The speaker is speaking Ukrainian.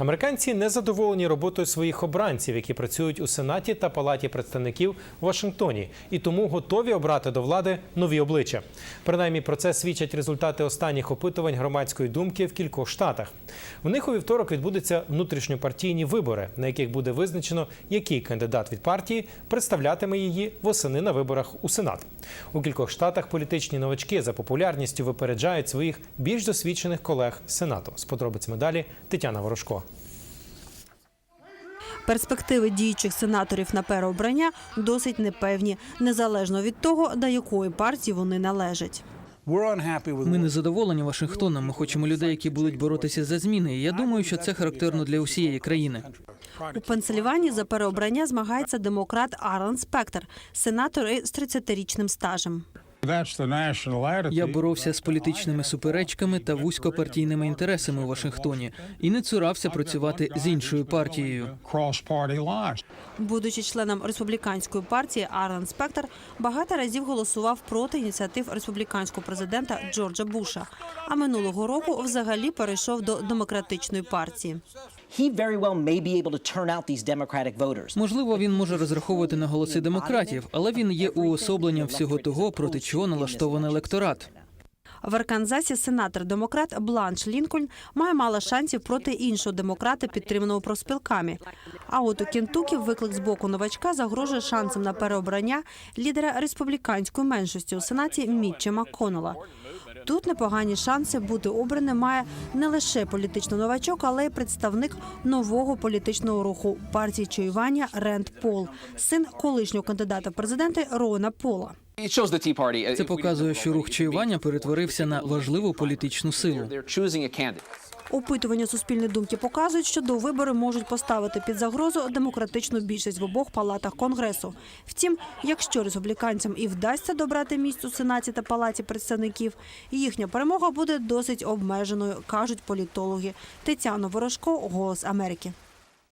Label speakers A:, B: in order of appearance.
A: Американці не задоволені роботою своїх обранців, які працюють у Сенаті та Палаті представників в Вашингтоні, і тому готові обрати до влади нові обличчя. Принаймні про це свідчать результати останніх опитувань громадської думки в кількох штатах. В них у вівторок відбудуться внутрішньопартійні вибори, на яких буде визначено, який кандидат від партії представлятиме її восени на виборах у Сенат. У кількох штатах політичні новачки за популярністю випереджають своїх більш досвідчених колег Сенату. З подробицями далі Тетяна Ворожко.
B: Перспективи діючих сенаторів на переобрання досить непевні, незалежно від того, до якої партії вони належать.
C: Ми не задоволені Вашингтоном. Ми хочемо людей, які будуть боротися за зміни. І я думаю, що це характерно для усієї країни.
B: У Пенсильванії за переобрання змагається демократ Арлен Спектр, сенатор із 30-річним стажем.
C: Я боровся з політичними суперечками та вузькопартійними інтересами у Вашингтоні і не цурався працювати з іншою партією.
B: Будучи членом республіканської партії, Арлен Спектр багато разів голосував проти ініціатив республіканського президента Джорджа Буша. А минулого року взагалі перейшов до демократичної партії.
D: He very well may be able to turn out these Democratic voters.
C: Можливо, він може розраховувати на голоси демократів, але він є уособленням всього того, проти чого налаштований електорат.
B: В Арканзасі сенатор-демократ Бланш Лінкольн має мало шансів проти іншого демократа, підтриманого профспілками. А от у Кентукі виклик з боку новачка загрожує шансом на переобрання лідера республіканської меншості у сенаті Мітча МакКоннелла. Тут непогані шанси бути обраним має не лише політичний новачок, але й представник нового політичного руху партії чуювання Ренд Пол, син колишнього кандидата в президенти Рона Пола.
E: Uh,
C: Це показує, що рух чуювання перетворився на важливу політичну силу.
B: Опитування суспільної думки показують, що до вибори можуть поставити під загрозу демократичну більшість в обох палатах конгресу. Втім, якщо республіканцям і вдасться добрати місць у сенаті та палаті представників, їхня перемога буде досить обмеженою, кажуть політологи. Тетяна Ворожко, Голос Америки.